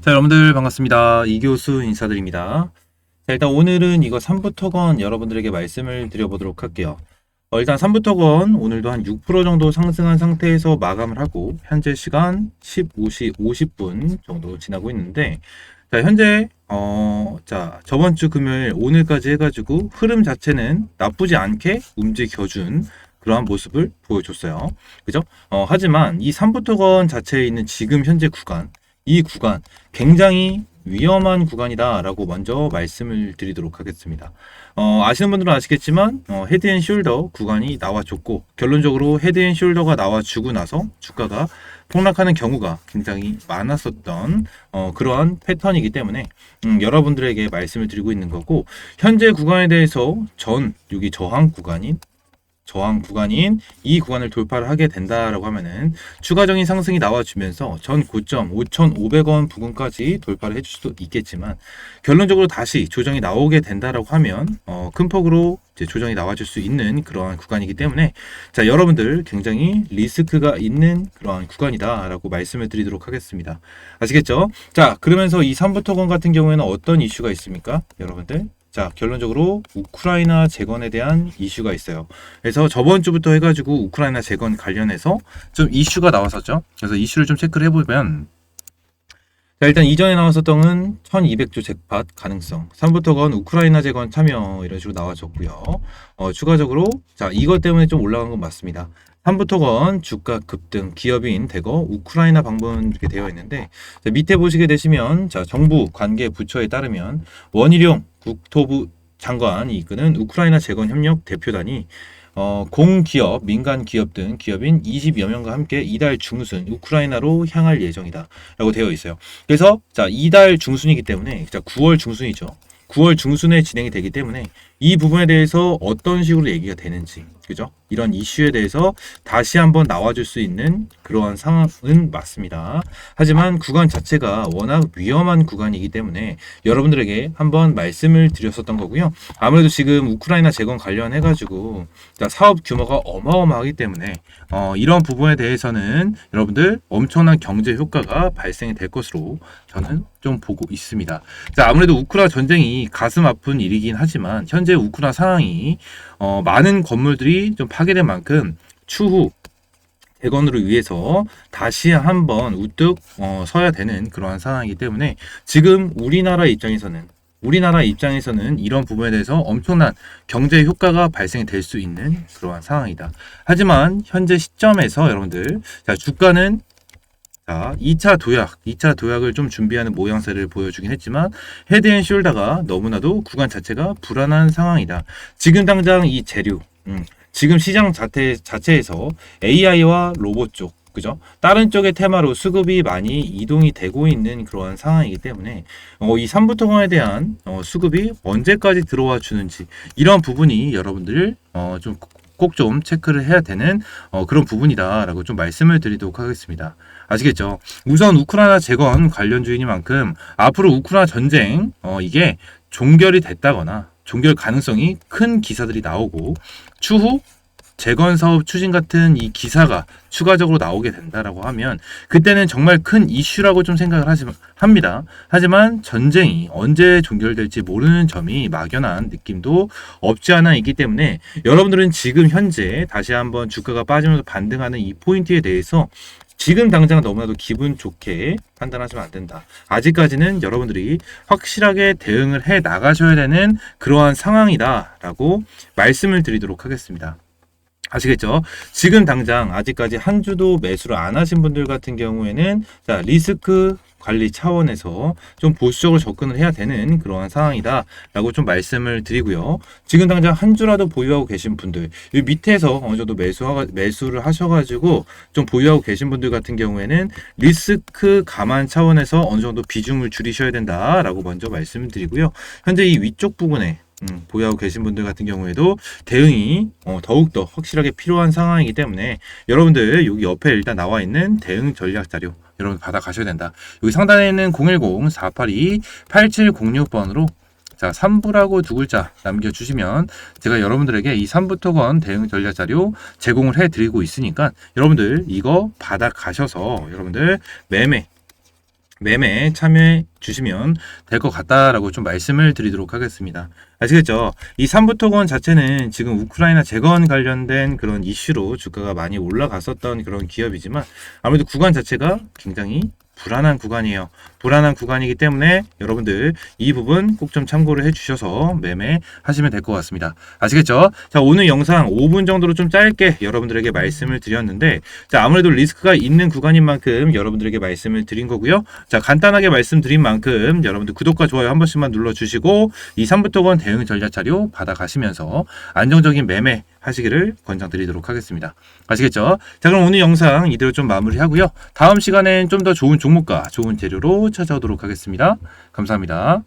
자, 여러분들 반갑습니다. 이교수 인사드립니다. 자, 일단 오늘은 이거 3부터건 여러분들에게 말씀을 드려보도록 할게요. 어, 일단 3부터건 오늘도 한 6% 정도 상승한 상태에서 마감을 하고 현재 시간 15시 50분 정도 지나고 있는데 자, 현재 어, 자, 저번 주 금요일 오늘까지 해가지고 흐름 자체는 나쁘지 않게 움직여준 그러한 모습을 보여줬어요. 그죠? 어, 하지만 이 3부터건 자체에 있는 지금 현재 구간, 이 구간 굉장히 위험한 구간이다라고 먼저 말씀을 드리도록 하겠습니다. 어, 아시는 분들은 아시겠지만 어, 헤드앤숄더 구간이 나와줬고 결론적으로 헤드앤숄더가 나와주고 나서 주가가 폭락하는 경우가 굉장히 많았었던 어, 그러한 패턴이기 때문에 음, 여러분들에게 말씀을 드리고 있는 거고 현재 구간에 대해서 전 여기 저항 구간인 저항 구간인 이 구간을 돌파를 하게 된다라고 하면은 추가적인 상승이 나와주면서 전 고점 5,500원 부근까지 돌파를 해줄 수도 있겠지만 결론적으로 다시 조정이 나오게 된다라고 하면 어, 큰 폭으로 조정이 나와줄 수 있는 그러한 구간이기 때문에 자 여러분들 굉장히 리스크가 있는 그러한 구간이다라고 말씀을 드리도록 하겠습니다. 아시겠죠? 자 그러면서 이 3부터건 같은 경우에는 어떤 이슈가 있습니까, 여러분들? 자, 결론적으로 우크라이나 재건에 대한 이슈가 있어요. 그래서 저번 주부터 해가지고 우크라이나 재건 관련해서 좀 이슈가 나왔었죠. 그래서 이슈를 좀 체크를 해보면 자, 일단 이전에 나왔었던 건 1200조 잭팟 가능성, 3부터 건 우크라이나 재건 참여 이런 식으로 나와줬고요. 어, 추가적으로 자, 이것 때문에 좀 올라간 건 맞습니다. 3부터 건 주가 급등 기업인 대거 우크라이나 방문 이렇게 되어 있는데 자, 밑에 보시게 되시면 자, 정부 관계 부처에 따르면 원희룡 국토부 장관이 이끄는 우크라이나 재건 협력 대표단이 어, 공기업, 민간 기업 등 기업인 20여 명과 함께 이달 중순 우크라이나로 향할 예정이다. 라고 되어 있어요. 그래서 자, 이달 중순이기 때문에 자, 9월 중순이죠. 9월 중순에 진행이 되기 때문에 이 부분에 대해서 어떤 식으로 얘기가 되는지 그죠? 이런 이슈에 대해서 다시 한번 나와줄 수 있는 그러한 상황은 맞습니다. 하지만 구간 자체가 워낙 위험한 구간이기 때문에 여러분들에게 한번 말씀을 드렸었던 거고요. 아무래도 지금 우크라이나 재건 관련해가지고 사업 규모가 어마어마하기 때문에 어, 이런 부분에 대해서는 여러분들 엄청난 경제 효과가 발생이 될 것으로 저는 좀 보고 있습니다. 자, 아무래도 우크라 전쟁이 가슴 아픈 일이긴 하지만 현재 우크라 상황이 어, 많은 건물들이 좀 파괴된 만큼 추후 대건으로 위해서 다시 한번 우뚝 어, 서야 되는 그러한 상황이기 때문에 지금 우리나라 입장에서는 우리나라 입장에서는 이런 부분에 대해서 엄청난 경제 효과가 발생이 될수 있는 그러한 상황이다. 하지만 현재 시점에서 여러분들 자 주가는 자, 2차 도약, 2차 도약을 좀 준비하는 모양새를 보여주긴 했지만 헤드 앤 숄더가 너무나도 구간 자체가 불안한 상황이다. 지금 당장 이 재료, 음, 지금 시장 자체, 자체에서 AI와 로봇 쪽, 그죠? 다른 쪽의 테마로 수급이 많이 이동이 되고 있는 그러한 상황이기 때문에 어, 이 3부통화에 대한 어, 수급이 언제까지 들어와 주는지 이런 부분이 여러분들 어, 좀 꼭 좀 체크를 해야 되는 어, 그런 부분이다라고 좀 말씀을 드리도록 하겠습니다. 아시겠죠? 우선 우크라이나 재건 관련주의니만큼 앞으로 우크라이나 전쟁 어, 이게 종결이 됐다거나 종결 가능성이 큰 기사들이 나오고 추후 재건 사업 추진 같은 이 기사가 추가적으로 나오게 된다라고 하면 그때는 정말 큰 이슈라고 좀 생각을 하지, 합니다. 하지만 전쟁이 언제 종결될지 모르는 점이 막연한 느낌도 없지 않아 있기 때문에 여러분들은 지금 현재 다시 한번 주가가 빠지면서 반등하는 이 포인트에 대해서 지금 당장 너무나도 기분 좋게 판단하시면 안 된다. 아직까지는 여러분들이 확실하게 대응을 해 나가셔야 되는 그러한 상황이다라고 말씀을 드리도록 하겠습니다. 아시겠죠? 지금 당장 아직까지 한 주도 매수를 안 하신 분들 같은 경우에는 자, 리스크 관리 차원에서 좀 보수적으로 접근을 해야 되는 그러한 상황이다라고 좀 말씀을 드리고요. 지금 당장 한 주라도 보유하고 계신 분들, 이 밑에서 어느 정도 매수 매수를 하셔가지고 좀 보유하고 계신 분들 같은 경우에는 리스크 감안 차원에서 어느 정도 비중을 줄이셔야 된다라고 먼저 말씀을 드리고요. 현재 이 위쪽 부분에 음, 보유하고 계신 분들 같은 경우에도 대응이 어, 더욱더 확실하게 필요한 상황이기 때문에 여러분들 여기 옆에 일단 나와 있는 대응 전략 자료 여러분 받아 가셔야 된다. 여기 상단에 있는 010-482-8706번으로 자, 3부라고 두 글자 남겨주시면 제가 여러분들에게 이 3부 토건 대응 전략 자료 제공을 해드리고 있으니까 여러분들 이거 받아 가셔서 여러분들 매매 매매 참여해 주시면 될 것 같다라고 좀 말씀을 드리도록 하겠습니다. 아시겠죠? 이 삼부토건 자체는 지금 우크라이나 재건 관련된 그런 이슈로 주가가 많이 올라갔었던 그런 기업이지만 아무래도 구간 자체가 굉장히 불안한 구간이에요. 불안한 구간이기 때문에 여러분들 이 부분 꼭 좀 참고를 해주셔서 매매하시면 될 것 같습니다. 아시겠죠? 자 오늘 영상 5분 정도로 좀 짧게 여러분들에게 말씀을 드렸는데 자 아무래도 리스크가 있는 구간인 만큼 여러분들에게 말씀을 드린 거고요. 자 간단하게 말씀드린 만큼 여러분들 구독과 좋아요 한 번씩만 눌러주시고 이 3부토건 대응 전략 자료 받아가시면서 안정적인 매매 하시기를 권장드리도록 하겠습니다. 아시겠죠? 자 그럼 오늘 영상 이대로 좀 마무리하고요. 다음 시간엔 좀 더 좋은 종목과 좋은 재료로 찾아오도록 하겠습니다. 감사합니다.